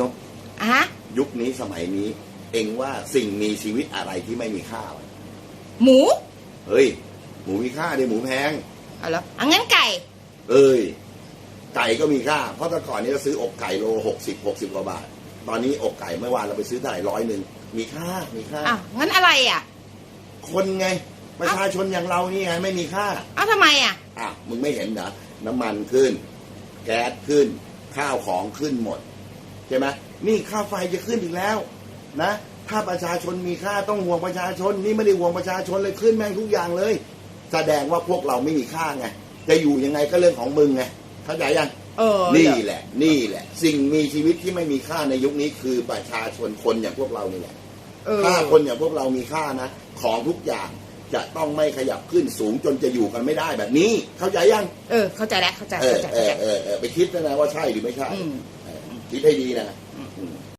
นกอะฮะยุคนี้สมัยนี้ เองว่าสิ่งมีชีวิตอะไรที่ไม่มีค่าวะหมูเฮ้ย หมูมีค่าดิหมูแพง เอาเหรออังั้นไก่ เอ้ย ไก่ก็มีค่า เพราะแต่ก่อนนี้เราซื้ออกไก่โลหกสิบหกสิบกว่าบาท ตอนนี้อกไก่เมื่อวานเราไปซื้อได้ร้อยหนึ่งมีค่ามีค่า อ้าวงั้นอะไรอะ คนไง ประชาชนอย่างเรานี่ไงไม่มีค่าอ้าวทำไมอะ อะมึงไม่เห็นเหรอน้ำมันขึ้น แก๊สขึ้น ข้าวของขึ้นหมด ใช่ไหมนี่ค่าไฟจะขึ้นอีกแล้วนะ ถ้าประชาชนมีค่าต้องห่วงประชาชน นี่ไม่ได้ห่วงประชาชนเลยขึ้นแม่งทุกอย่างเลย แสดงว่าพวกเราไม่มีค่าไงจะอยู่ยังไงก็เรื่องของมึงไงเข้าใจยังเออนี่แหละ นี่แหละ สิ่งมีชีวิตที่ไม่มีค่าในยุคนี้คือประชาชนคนอย่างพวกเรานี่แหละเออถ้าคนอย่างพวกเรามีค่านะของทุกอย่างจะต้องไม่ขยับขึ้นสูงจนจะอยู่กันไม่ได้แบบนี้ เข้าใจยัง เออ เข้าใจแล้วเข้าใจเออเข้าใจเอเข้าอใจเออเออไปคิดนะนะว่าใช่หรือไม่ใช่อืมเออ คิดให้ดีนะ